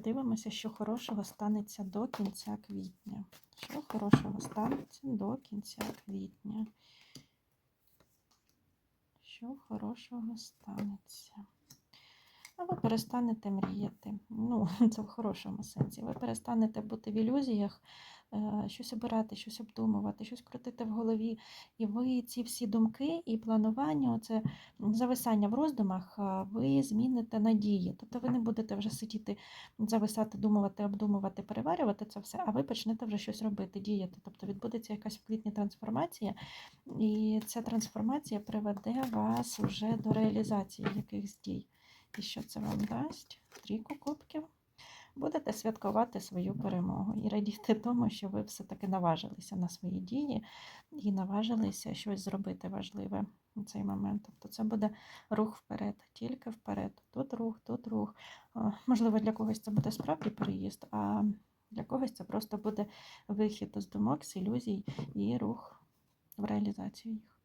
подивимося, що хорошого станеться до кінця квітня. Що хорошого станеться до кінця квітня? Що хорошого станеться? А ви перестанете мріяти. Ну, це в хорошому сенсі. Ви перестанете бути в ілюзіях, щось обирати, щось обдумувати, щось крутити в голові. І ви ці всі думки і планування, оце зависання в роздумах, ви зміните надії. Тобто ви не будете вже сидіти, зависати, думувати, обдумувати, переварювати це все, а ви почнете вже щось робити, діяти. Тобто відбудеться якась в квітні трансформація, і ця трансформація приведе вас вже до реалізації якихось дій. І що це вам дасть? Трійку кубків. Будете святкувати свою перемогу і радіти тому, що ви все-таки наважилися на свої дії і наважилися щось зробити важливе у цей момент. Тобто це буде рух вперед, тільки вперед. Тут рух, тут рух. Можливо, для когось це буде справді переїзд, а для когось це просто буде вихід з думок, з ілюзій і рух в реалізацію їх.